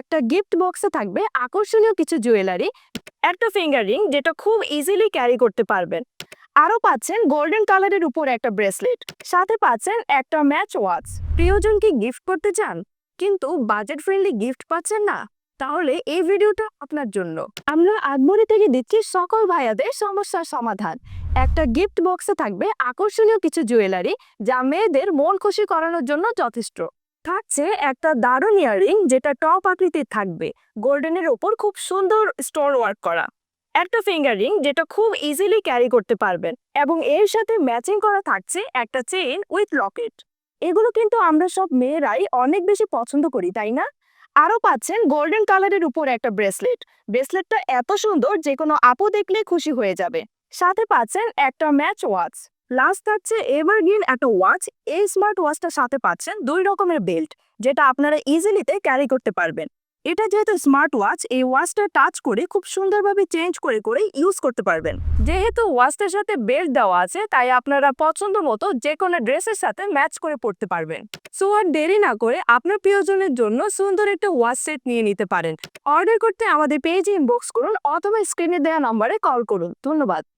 একটা গিফট বক্সে থাকবে আকর্ষণীয় কিছু জুয়েলারি একটা ফিঙ্গার রিং যেটা খুব ইজিলি ক্যারি করতে পারবেন। আরও পাচ্ছেন গোল্ডেন কালারের উপর একটা ব্রেসলেট সাথে পাচ্ছেন একটা ম্যাচ ওয়াচ প্রিয়জনকে গিফট করতে চান? কিন্তু বাজেট ফ্রেন্ডলি গিফট পাচ্ছেন না? তাহলে এই ভিডিওটা আপনার জন্য। আমরা আদমরি থেকে দিচ্ছি সকল ভাইয়াদের সমস্যার সমাধান। একটা গিফট বক্সে থাকবে আকর্ষণীয় কিছু জুয়েলারি যা মেয়েদের মন খুশি করানোর জন্য যথেষ্ট। থাকছে একটা দারুণ ইয়াররিং যেটা টপ আকৃতির থাকবে। গোল্ডেনের ওপর খুব সুন্দর স্টোন ওয়ার্ক করা। একটা ফিঙ্গার রিং যেটা খুব ইজিলি ক্যারি করতে পারবেন এবং এর সাথে ম্যাচিং করা থাকছে একটা চেইন উইথ লকেট। এগুলো কিন্তু আমরা সব মেয়েরাই অনেক বেশি পছন্দ করি, তাই না? আরও পাচ্ছেন গোল্ডেন কালারের উপর একটা ব্রেসলেট। ব্রেসলেটটা এত সুন্দর যে কোনো আপু দেখলে খুশি হয়ে যাবে। সাথে পাচ্ছেন একটা ম্যাচ ওয়াচ। লাস্ট থাকছে এভারগ্রিন একটা ওয়াচ এই স্মার্ট ওয়াচটার সাথে পাচ্ছেন দুই রকমের বেল্ট যেটা আপনারা ইজিলিতে ক্যারি করতে পারবেন। এটা যেহেতু স্মার্ট ওয়াচ এই ওয়াচটা টাচ করে খুব সুন্দরভাবে চেঞ্জ করে করে ইউজ করতে পারবেন। যেহেতু ওয়াচটার সাথে বেল্ট দেওয়া আছে, তাই আপনারা পছন্দ মতো যে কোনো ড্রেসের সাথে ম্যাচ করে পড়তে পারবেন। সো আর দেরি না করে আপনার প্রিয়জনের জন্য সুন্দর একটা ওয়াচ সেট নিয়ে নিতে পারেন। অর্ডার করতে আমাদের পেজে ইনবক্স করুন অথবা স্ক্রিনে দেওয়া নম্বরে কল করুন। ধন্যবাদ।